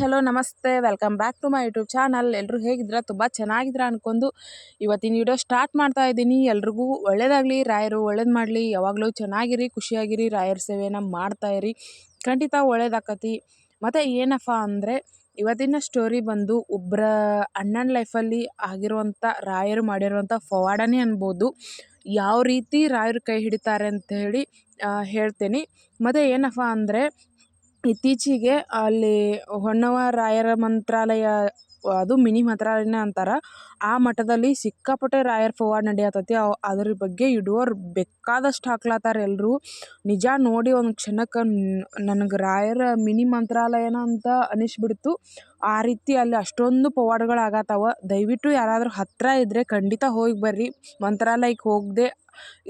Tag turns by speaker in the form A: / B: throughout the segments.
A: Hello, ನಮಸ್ತೆ. Welcome back to my YouTube channel. ಎಲ್ಲರೂ ಹೇಗಿದ್ದೀರಾ ತುಂಬ ಚೆನ್ನಾಗಿದ್ದೀರಾ ಅನ್ಕೊಂಡು ಇವತ್ತಿನ ವಿಡಿಯೋ ಸ್ಟಾರ್ಟ್ ಮಾಡ್ತಾ ಇದ್ದೀನಿ. ಎಲ್ರಿಗೂ ಒಳ್ಳೇದಾಗಲಿ, ರಾಯರು ಒಳ್ಳೇದು ಮಾಡಲಿ. ಯಾವಾಗಲೂ ಚೆನ್ನಾಗಿರಿ, ಖುಷಿಯಾಗಿರಿ, ರಾಯರ ಸೇವೆನ ಇರಿ. ಖಂಡಿತ ಒಳ್ಳೇದಾಕತಿ. ಮತ್ತು ಏನಪ್ಪ ಅಂದರೆ, ಇವತ್ತಿನ ಸ್ಟೋರಿ ಬಂದು ಒಬ್ಬರ ಅಣ್ಣನ ಲೈಫಲ್ಲಿ ಆಗಿರುವಂಥ ರಾಯರು ಮಾಡಿರುವಂಥ ಫವಾಡನೇ ಅನ್ಬೋದು. ಯಾವ ರೀತಿ ರಾಯರು ಕೈ ಹಿಡಿತಾರೆ ಅಂತ ಹೇಳಿ ಹೇಳ್ತೀನಿ. ಮತ್ತು ಏನಪ್ಪ ಅಂದರೆ ಇತ್ತೀಚೆಗೆ ಅಲ್ಲಿ ಹೊನ್ನವ ರಾಯರ ಮಂತ್ರಾಲಯ, ಅದು ಮಿನಿ ಮಂತ್ರಾಲಯನೇ ಅಂತಾರೆ. ಆ ಮಠದಲ್ಲಿ ಸಿಕ್ಕಾಪಟ್ಟೆ ರಾಯರ ಪವಾಡ ನಡೆಯತೈತಿ. ಅವು ಅದ್ರ ಬಗ್ಗೆ ಇಡುವರು ಬೇಕಾದಷ್ಟು ಹಾಕ್ಲತ್ತಾರ ಎಲ್ಲರೂ ನಿಜ ನೋಡಿ ಒಂದು ಕ್ಷಣಕ್ಕೆ ನನಗೆ ರಾಯರ ಮಿನಿ ಮಂತ್ರಾಲಯನ ಅಂತ ಅನಿಸ್ಬಿಡ್ತು. ಆ ರೀತಿ ಅಲ್ಲಿ ಅಷ್ಟೊಂದು ಪವಾಡಗಳು ಆಗತ್ತಾವ ದಯವಿಟ್ಟು ಯಾರಾದರೂ ಹತ್ತಿರ ಇದ್ದರೆ ಖಂಡಿತ ಹೋಗಿ ಬರ್ರಿ. ಮಂತ್ರಾಲಯಕ್ಕೆ ಹೋಗದೆ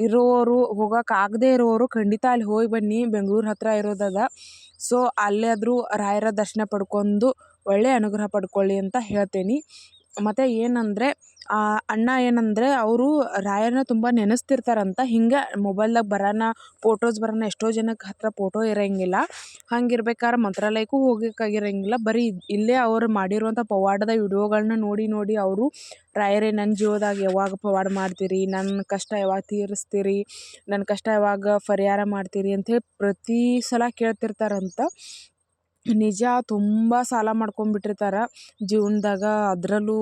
A: ಇರೋರು ಹೋಗೋಕ್ಕಾಗದೇ ಇರೋರು ಖಂಡಿತ ಅಲ್ಲಿ ಹೋಗಿ ಬನ್ನಿ. ಬೆಂಗ್ಳೂರು ಹತ್ತಿರ ಇರೋದದ. ಸೊ ಅಲ್ಲಾದರೂ ರಾಯರ ದರ್ಶನ ಪಡ್ಕೊಂಡು ಒಳ್ಳೆಯ ಅನುಗ್ರಹ ಪಡ್ಕೊಳ್ಳಿ ಅಂತ ಹೇಳ್ತೀನಿ. ಮತ್ತು ಏನಂದರೆ ಅಣ್ಣ ಏನಂದರೆ, ಅವರು ರಾಯರನ್ನ ತುಂಬ ನೆನೆಸ್ತಿರ್ತಾರಂತ. ಹಿಂಗೆ ಮೊಬೈಲ್ದಾಗ ಬರೋಣ ಫೋಟೋಸ್ ಬರೋಣ ಎಷ್ಟೋ ಜನಕ್ಕೆ ಹತ್ತಿರ ಫೋಟೋ ಇರೋಂಗಿಲ್ಲ. ಹಂಗಿರ್ಬೇಕಾದ್ರೆ ಮಂತ್ರಾಲಯಕ್ಕೂ ಹೋಗೋಕ್ಕಾಗಿರಂಗಿಲ್ಲ ಬರೀ ಇಲ್ಲೇ ಅವ್ರು ಮಾಡಿರುವಂಥ ಪವಾಡದ ವಿಡಿಯೋಗಳನ್ನ ನೋಡಿ ನೋಡಿ ಅವರು ರಾಯರೇ ನನ್ನ ಜೀವದಾಗ ಯಾವಾಗ ಪವಾಡ ಮಾಡ್ತೀರಿ? ನನ್ನ ಕಷ್ಟ ಯಾವಾಗ ತೀರಿಸ್ತೀರಿ? ನನ್ನ ಕಷ್ಟ ಯಾವಾಗ ಪರಿಹಾರ ಮಾಡ್ತೀರಿ? ಅಂಥೇಳಿ ಪ್ರತಿ ಸಲ ಕೇಳ್ತಿರ್ತಾರಂತ. ನಿಜ ತುಂಬ ಸಾಲ ಮಾಡ್ಕೊಂಬಿಟ್ಟಿರ್ತಾರೆ ಜೀವನದಾಗ ಅದರಲ್ಲೂ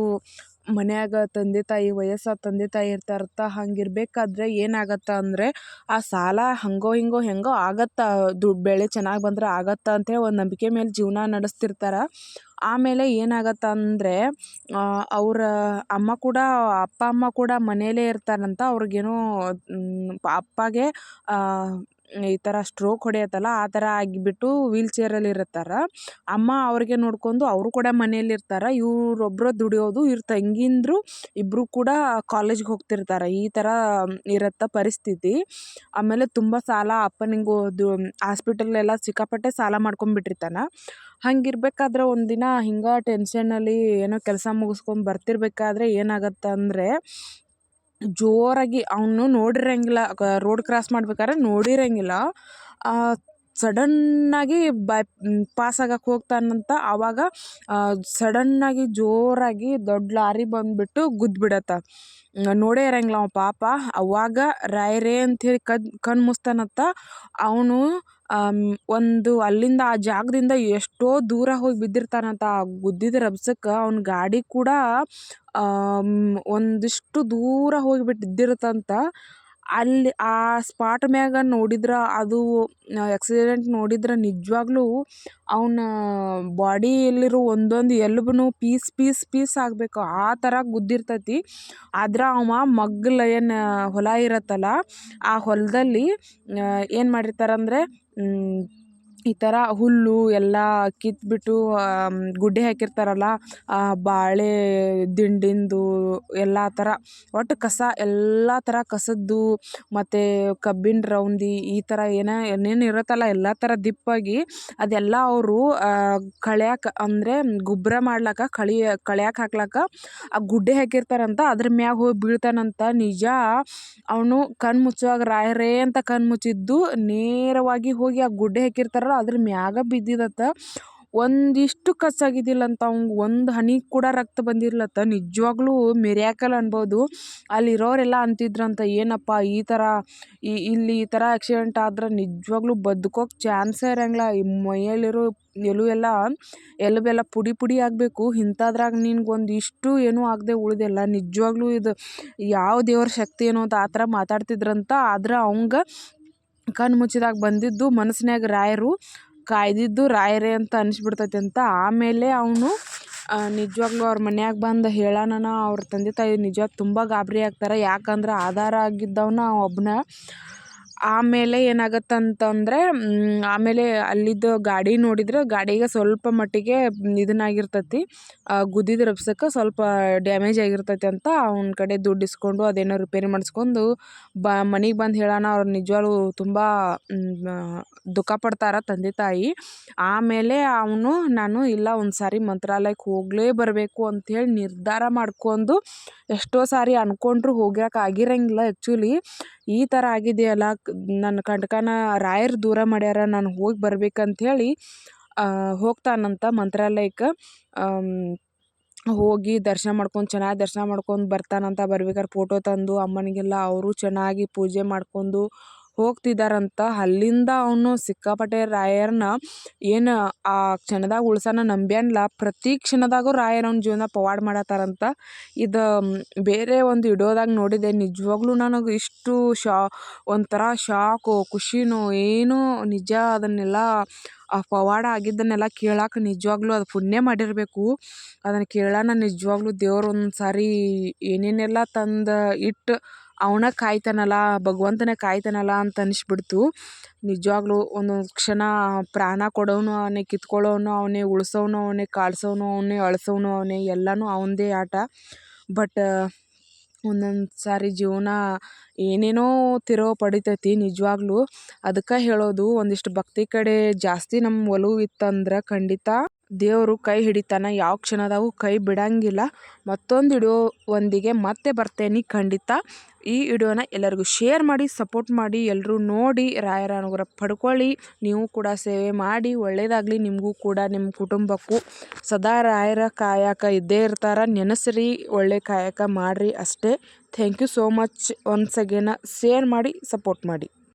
A: ಮನ್ಯಾಗ ತಂದೆ ತಾಯಿ ವಯಸ್ಸಾದ ತಂದೆ ತಾಯಿ ಇರ್ತಾರತ್ತ ಹಾಗಿರ್ಬೇಕಾದ್ರೆ ಏನಾಗತ್ತೆ ಅಂದರೆ ಆ ಸಾಲ ಹಂಗೋ ಹಿಂಗೋ ಹೆಂಗೋ ಆಗತ್ತೆ. ದುಡ್ಡು ಬೆಳೆ ಚೆನ್ನಾಗಿ ಬಂದ್ರೆ ಆಗತ್ತೆ ಅಂತೇಳಿ ಒಂದು ನಂಬಿಕೆ ಮೇಲೆ ಜೀವನ ನಡೆಸ್ತಿರ್ತಾರೆ. ಆಮೇಲೆ ಏನಾಗತ್ತೆ ಅಂದರೆ ಅವರ ಅಮ್ಮ ಕೂಡ, ಅಪ್ಪ, ಅಮ್ಮ ಕೂಡ ಮನೆಯಲ್ಲೇ ಇರ್ತಾರಂತ ಅವ್ರಿಗೇನೋ ಅಪ್ಪಗೆ ಈ ಥರ ಸ್ಟ್ರೋಕ್ ಹೊಡೆಯತ್ತಲ್ಲ, ಆ ಥರ ಆಗಿಬಿಟ್ಟು ವೀಲ್ ಚೇರಲ್ಲಿ ಇರ್ತಾರೆ ಅಮ್ಮ ಅವ್ರಿಗೆ ನೋಡ್ಕೊಂಡು ಅವರು ಕೂಡ ಮನೆಯಲ್ಲಿ ಇರ್ತಾರೆ ಇವ್ರೊಬ್ಬರು ದುಡಿಯೋದು ಇವ್ರ ತಂಗಿಂದ್ರು ಇಬ್ಬರು ಕೂಡ ಕಾಲೇಜ್ಗೆ ಹೋಗ್ತಿರ್ತಾರೆ. ಈ ಥರ ಇರುತ್ತೆ ಪರಿಸ್ಥಿತಿ. ಆಮೇಲೆ ತುಂಬ ಸಾಲ, ಅಪ್ಪನಿಗೂ ಅದು ಹಾಸ್ಪಿಟಲ್ಲೆಲ್ಲ ಸಿಕ್ಕಾಪಟ್ಟೆ ಸಾಲ ಮಾಡ್ಕೊಂಡ್ಬಿಟ್ಟಿರ್ತಾನೆ. ಹಂಗಿರ್ಬೇಕಾದ್ರೆ ಒಂದಿನ ಹಿಂಗೆ ಟೆನ್ಷನ್ನಲ್ಲಿ ಏನೋ ಕೆಲಸ ಮುಗಿಸ್ಕೊಂಡು ಬರ್ತಿರ್ಬೇಕಾದ್ರೆ ಏನಾಗತ್ತೆ ಅಂದರೆ ಜೋರಾಗಿ ಅವನು ನೋಡಿರಂಗಿಲ್ಲ ರೋಡ್ ಕ್ರಾಸ್ ಮಾಡ್ಬೇಕಾದ್ರೆ ನೋಡಿರಂಗಿಲ್ಲ. ಸಡನ್ನಾಗಿ ಬೈ ಪಾಸ್ ಆಗಕ್ಕೆ ಹೋಗ್ತಾನಂತ ಆವಾಗ ಸಡನ್ನಾಗಿ ಜೋರಾಗಿ ದೊಡ್ಡ ಲಾರಿ ಬಂದುಬಿಟ್ಟು ಗುದ್ದುಬಿಡತ್ತ. ನೋಡೇ ಇರಂಗಿಲ್ಲ ಅವ ಪಾಪ. ಅವಾಗ ರಾಯರೇ ಅಂಥೇಳಿ ಕದ್, ಕಣ್ಣು ಮುಸ್ತಾನತ್ತ ಅವನು ಒಂದು ಅಲ್ಲಿಂದ ಆ ಜಾಗದಿಂದ ಎಷ್ಟೋ ದೂರ ಹೋಗಿ ಬಿದ್ದಿರ್ತಾನಂತ ಆ ಗುದ್ದಿದ ರಭಸಕ್ಕೆ ಅವ್ನ ಗಾಡಿ ಕೂಡ ಒಂದಿಷ್ಟು ದೂರ ಹೋಗಿ ಬಿದ್ದಿರುತ್ತಂತ ಅಲ್ಲಿ ಆ ಸ್ಪಾಟ್ ಮ್ಯಾಗ ನೋಡಿದ್ರೆ ಅದು ಆಕ್ಸಿಡೆಂಟ್ ನೋಡಿದ್ರೆ ನಿಜವಾಗ್ಲೂ ಅವನ ಬಾಡಿಯಲ್ಲಿರೋ ಒಂದೊಂದು ಎಲುಬು ಪೀಸ್ ಪೀಸ್ ಪೀಸ್ ಆಗಬೇಕು. ಆ ಥರ ಗುದ್ದಿರ್ತೈತಿ. ಆದ್ರೆ ಅವ ಮಗ್ಗಲ ಏನು ಹೊಲ ಇರತ್ತಲ್ಲ, ಆ ಹೊಲದಲ್ಲಿ ಏನು ಮಾಡಿರ್ತಾರಂದರೆ ಈ ಥರ ಹುಲ್ಲು ಎಲ್ಲ ಕಿತ್ಬಿಟ್ಟು ಗುಡ್ಡೆ ಹಾಕಿರ್ತಾರಲ್ಲ, ಆ ಬಾಳೆ ದಿಂಡಿಂದು ಎಲ್ಲ ಥರ ಒಟ್ಟು ಕಸ ಎಲ್ಲ ಥರ ಕಸದ್ದು, ಮತ್ತು ಕಬ್ಬಿನ ರೌಂದಿ ಈ ಥರ ಏನೋ, ಏನೇನು ಇರುತ್ತಲ್ಲ ಎಲ್ಲ ಥರ ದಿಪ್ಪಾಗಿ ಅದೆಲ್ಲ ಅವರು ಕಳ್ಯಾಕ ಅಂದರೆ ಗೊಬ್ಬರ ಮಾಡ್ಲಾಕ, ಕಳಿ, ಕಳ್ಯಾಕೆ ಹಾಕ್ಲಾಕ ಆ ಗುಡ್ಡೆ ಹಾಕಿರ್ತಾರಂತ, ಅದ್ರ ಮ್ಯಾಗ ಹೋಗಿ ಬೀಳ್ತಾನಂತ ನಿಜ. ಅವನು ಕಣ್ಣು ಮುಚ್ಚುವಾಗ ರಾಯರೇ ಅಂತ ಕಣ್ಣು ಮುಚ್ಚಿದ್ದು, ನೇರವಾಗಿ ಹೋಗಿ ಆ ಗುಡ್ಡೆ ಹಾಕಿರ್ತಾರಲ್ಲ ಅದ್ರ ಮ್ಯಾಗ ಬಿದ್ದಿದತ್ತ. ಒಂದಿಷ್ಟು ಕಚ್ಚಾಗಿದ್ದಿಲ್ಲಂತ ಅವ್ನ್ಗೆ ಒಂದು ಹನಿ ಕೂಡ ರಕ್ತ ಬಂದಿರ್ಲತ್ತ. ನಿಜವಾಗ್ಲೂ ಮೆರ್ಯಾಕಲ್ ಅನ್ಬೋದು. ಅಲ್ಲಿರೋರೆಲ್ಲ ಅಂತಿದ್ರಂತ, ಏನಪ್ಪ ಈ ಥರ ಈ, ಇಲ್ಲಿ ಈ ಥರ ಆಕ್ಸಿಡೆಂಟ್ ಆದ್ರೆ ನಿಜವಾಗ್ಲೂ ಬದುಕೋಕೆ ಚಾನ್ಸೇ ಇರಂಗಿಲ್ಲ. ಈ ಮೈಯಲ್ಲಿರೋ ಎಲು ಎಲ್ಲ, ಎಲುಬೆಲ್ಲ ಪುಡಿ ಪುಡಿ ಆಗಬೇಕು. ಇಂಥದ್ರಾಗ ನಿನ್ಗೊಂದಿಷ್ಟು ಏನೂ ಆಗದೆ ಉಳಿದಿಲ್ಲ. ನಿಜವಾಗ್ಲೂ ಇದು, ಯಾವ ದೇವ್ರ ಶಕ್ತಿ ಏನೋ ಅಂತ ಆ ಥರ ಮಾತಾಡ್ತಿದ್ರಂತ. ಆದ್ರೆ ಅವಂಗೆ ಕಣ್ಣು ಮುಚ್ಚಿದಾಗ ಬಂದಿದ್ದು ಮನಸ್ಸಿನ್ಯಾಗ ರಾಯರು, ಕಾಯ್ದಿದ್ದು ರಾಯರೇ ಅಂತ ಅನಿಸ್ಬಿಡ್ತೈತೆ ಅಂತ. ಆಮೇಲೆ ಅವನು ನಿಜವಾಗ್ಲೂ ಅವ್ರ ಮನ್ಯಾಗ ಬಂದು ಹೇಳೋಣ ಅವ್ರ ತಂದೆ ತಾಯಿ ನಿಜವಾಗ್ ತುಂಬ ಗಾಬರಿ ಆಗ್ತಾರೆ. ಯಾಕಂದ್ರೆ ಆಧಾರ ಆಗಿದ್ದವನ ಒಬ್ಬನ ಆಮೇಲೆ ಏನಾಗತ್ತೆ ಅಂತಂದರೆ ಆಮೇಲೆ ಅಲ್ಲಿದ್ದ ಗಾಡಿ ನೋಡಿದ್ರೆ ಗಾಡಿಗೆ ಸ್ವಲ್ಪ ಮಟ್ಟಿಗೆ ಇದನ್ನಾಗಿರ್ತೈತಿ. ಗುದ್ದಿದ ರಭಸಕ್ಕೆ ಸ್ವಲ್ಪ ಡ್ಯಾಮೇಜ್ ಆಗಿರ್ತೈತಿ ಅಂತ ಅವ್ನ ಕಡೆ ದುಡ್ಡು ಇಸ್ಕೊಂಡು ಅದೇನೋ ರಿಪೇರಿ ಮಾಡಿಸ್ಕೊಂಡು ಬ, ಮನೆಗೆ ಬಂದು ಹೇಳೋಣ ಅವ್ರು ನಿಜವಾಗ್ಲೂ ತುಂಬ ದುಃಖ ಪಡ್ತಾರೆ ತಂದೆ ತಾಯಿ. ಆಮೇಲೆ ಅವನು, ನಾನು ಇಲ್ಲ ಒಂದು ಸಾರಿ ಮಂತ್ರಾಲಯಕ್ಕೆ ಹೋಗಲೇ ಬರಬೇಕು ಅಂಥೇಳಿ ನಿರ್ಧಾರ ಮಾಡ್ಕೊಂಡು ಎಷ್ಟೋ ಸಾರಿ ಅಂದ್ಕೊಂಡ್ರು ಹೋಗ್ಯಾಕೆ ಆಗಿರಂಗಿಲ್ಲ ಆ್ಯಕ್ಚುಲಿ ಈ ಥರ ಆಗಿದೆಯಲ್ಲ ನನ್ನ ಕಂಟಕನ ರಾಯರು ದೂರ ಮಾಡ್ಯಾರ, ನಾನು ಹೋಗಿ ಬರ್ಬೇಕಂಥೇಳಿ ಹೋಗ್ತಾನಂತ ಮಂತ್ರಾಲಯಕ್ಕೆ ಹೋಗಿ ದರ್ಶನ ಮಾಡ್ಕೊಂಡು ಚೆನ್ನಾಗಿ ದರ್ಶನ ಮಾಡ್ಕೊಂಡು ಬರ್ತಾನಂತ ಬರ್ಬೇಕಾರೆ ಫೋಟೋ ತಂದು, ಅಮ್ಮನಿಗೆಲ್ಲ ಅವರು ಚೆನ್ನಾಗಿ ಪೂಜೆ ಮಾಡ್ಕೊಂಡು ಹೋಗ್ತಿದ್ದಾರಂತ ಅಲ್ಲಿಂದ ಅವನು ಸಿಕ್ಕಾಪಟ್ಟೆ ರಾಯರನ್ನ ಏನು ಆ ಕ್ಷಣದಾಗ ಉಳ್ಸೋಣ ನಂಬ್ಯಾನಲ್ಲ ಪ್ರತಿ ಕ್ಷಣದಾಗೂ ರಾಯರ್ ಅವ್ನ ಜೀವನ ಪವಾಡ ಮಾಡತ್ತಾರಂತ. ಇದು ಬೇರೆ ಒಂದು ವಿಡಿಯೋದಾಗ ನೋಡಿದೆ. ನಿಜವಾಗ್ಲೂ ನನಗೆ ಇಷ್ಟು ಶಾ ಒಂಥರ ಶಾಕು, ಖುಷಿನೋ ಏನೋ ನಿಜ ಅದನ್ನೆಲ್ಲ ಆ ಪವಾಡ ಆಗಿದ್ದನ್ನೆಲ್ಲ ಕೇಳಕ್ಕೆ ನಿಜವಾಗ್ಲೂ ಅದು ಪುಣ್ಯ ಮಾಡಿರಬೇಕು. ಅದನ್ನು ಕೇಳೋಣ ನಿಜವಾಗ್ಲೂ ದೇವ್ರು ಒಂದು ಸಾರಿ ಏನೇನೆಲ್ಲ ತಂದು ಇಟ್ಟು ಅವನ ಕಾಯ್ತಾನಲ್ಲ, ಭಗವಂತನ ಕಾಯ್ತಾನಲ್ಲ ಅಂತ ಅನಿಸ್ಬಿಡ್ತು. ನಿಜವಾಗ್ಲೂ ಒಂದೊಂದು ಕ್ಷಣ ಪ್ರಾಣ ಕೊಡೋನು ಅವನೇ, ಕಿತ್ಕೊಳ್ಳೋನು ಅವನೇ, ಉಳಿಸೋನು ಅವನೇ ಕಾಡ್ಸೋನು ಅವನೇ, ಅಳಿಸೋನು ಅವನೇ, ಎಲ್ಲನೂ ಅವನದೇ ಆಟ. ಬಟ್, ಒಂದೊಂದು ಸಾರಿ ಜೀವನ ಏನೇನೋ ತಿರೋ ಪಡಿತೈತಿ ನಿಜವಾಗ್ಲೂ. ಅದಕ್ಕೆ ಹೇಳೋದು, ಒಂದಿಷ್ಟು ಭಕ್ತಿ ಕಡೆ ಜಾಸ್ತಿ ನಮ್ಮ ಒಲವು ಇತ್ತಂದ್ರೆ ಖಂಡಿತ ದೇವರು ಕೈ ಹಿಡಿತಾನೆ, ಯಾವ ಕ್ಷಣದಾಗೂ ಕೈ ಬಿಡಂಗಿಲ್ಲ. ಮತ್ತೊಂದು ವಿಡಿಯೋ ಒಂದಿಗೆ ಮತ್ತೆ ಬರ್ತೇನೆ ಖಂಡಿತ. ಈ ವಿಡಿಯೋನ ಎಲ್ಲರಿಗೂ ಶೇರ್ ಮಾಡಿ ಸಪೋರ್ಟ್ ಮಾಡಿ ಎಲ್ಲರೂ ನೋಡಿ, ರಾಯರ ಅನುಗ್ರಹ ಪಡ್ಕೊಳ್ಳಿ. ನೀವು ಕೂಡ ಸೇವೆ ಮಾಡಿ ಒಳ್ಳೆಯದಾಗಲಿ ನಿಮಗೂ ಕೂಡ ನಿಮ್ಮ ಕುಟುಂಬಕ್ಕೂ. ಸದಾ ರಾಯರ ಕಾಯಕ ಇದ್ದೇ ಇರ್ತಾರೆ, ನೆನೆಸ್ರಿ, ಒಳ್ಳೆ ಕಾಯಕ ಮಾಡಿರಿ ಅಷ್ಟೇ. Thank you so much once again share ಮಾಡಿ ಸಪೋರ್ಟ್ ಮಾಡಿ.